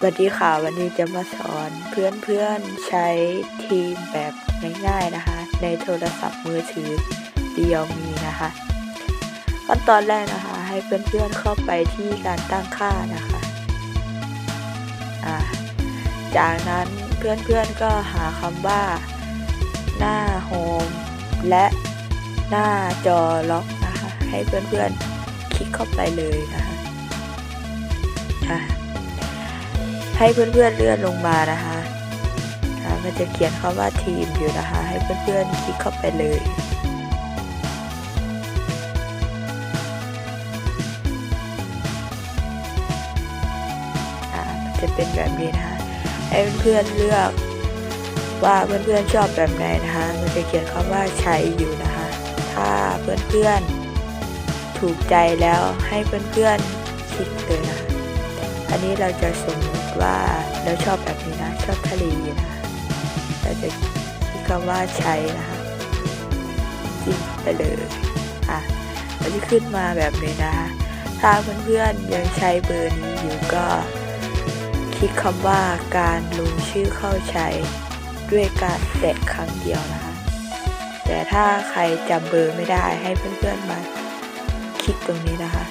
สวัสดีค่ะวันนี้จะมาสอนเพื่อนๆใช้ทีมแบบง่ายๆนะคะ ในโทรศัพท์มือถือเดียวมีนะคะขั้นตอนแรกนะคะ ให้เพื่อนๆเข้าไปที่การตั้งค่านะคะจากนั้นเพื่อนๆก็หาคำว่า หน้าโฮมและหน้าจอล็อกนะคะ ให้เพื่อนๆคลิกเข้าไปเลยนะคะอะ ให้เพื่อนๆเลื่อนลงมานะคะอ่ามันจะเขียนคำว่าทีมอยู่นะคะ ให้เพื่อนๆคลิกเข้าไปเลยจะเป็นแบบนี้นะคะให้เพื่อนๆเลือกว่าเพื่อนๆชอบแบบไหนนะคะ มันจะเขียนคำว่าใช้อยู่นะคะ ถ้าเพื่อนๆถูกใจแล้วให้เพื่อนๆคลิกเลยนะคะ อันนี้เราจะสมมติ ว่าเราชอบแบบนี้นะ ชอบทะเลนะเราจะคลิกคำว่าใช้นะคะจิ้มไปเลยอะมันจะขึ้นมาแบบนี้นะคะ ถ้าเพื่อนๆยังใช้เบอร์นี้อยู่ก็ คลิกคำว่าการลงชื่อเข้าใช้ ด้วยการแตะครั้งเดียวนะคะ แต่ถ้าใครจำเบอร์ไม่ได้ให้เพื่อนๆมา คลิกตรงนี้นะคะ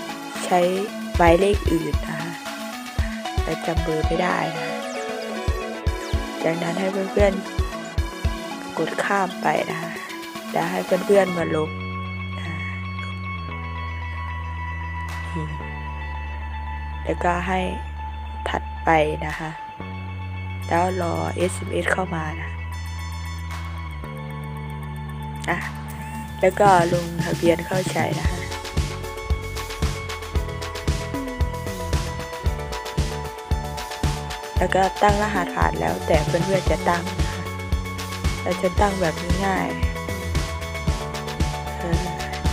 ใช้หมายเลขอื่นนะคะ แต่จำเบอร์ไม่ได้นะ จากนั้นให้เพื่อนๆ กดข้ามไปนะแล้วให้เพื่อนๆมาลบแล้วก็ให้ถัดไปนะคะ แล้วรอ SMS เข้ามานะอะแล้วก็ลงทะเบียนเข้าใช้นะคะ แล้วก็ตั้งรหัสผ่านแล้วแต่เพื่อนๆจะตั้ง เราจะตั้งแบบง่าย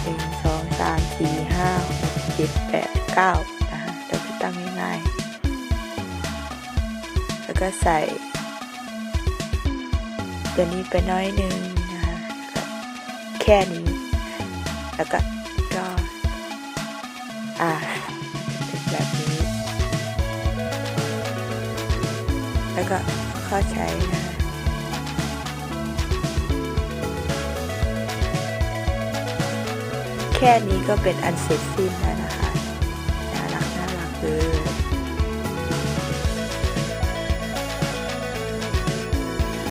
หนึ่งสองสามสี่ห้าหกเจ็ดแปดเก้านะคะเราจะตั้งง่ายๆแล้วก็ใส่ ตัวนี้ไปน้อยหนึ่งนะคะแค่นี้ แล้วก็ก็อ่า แล้วก็ข้อใช้นะแค่นี้ก็เป็นอันเสร็จสิ้นแล้วนะคะ น่ารักน่ารักเลย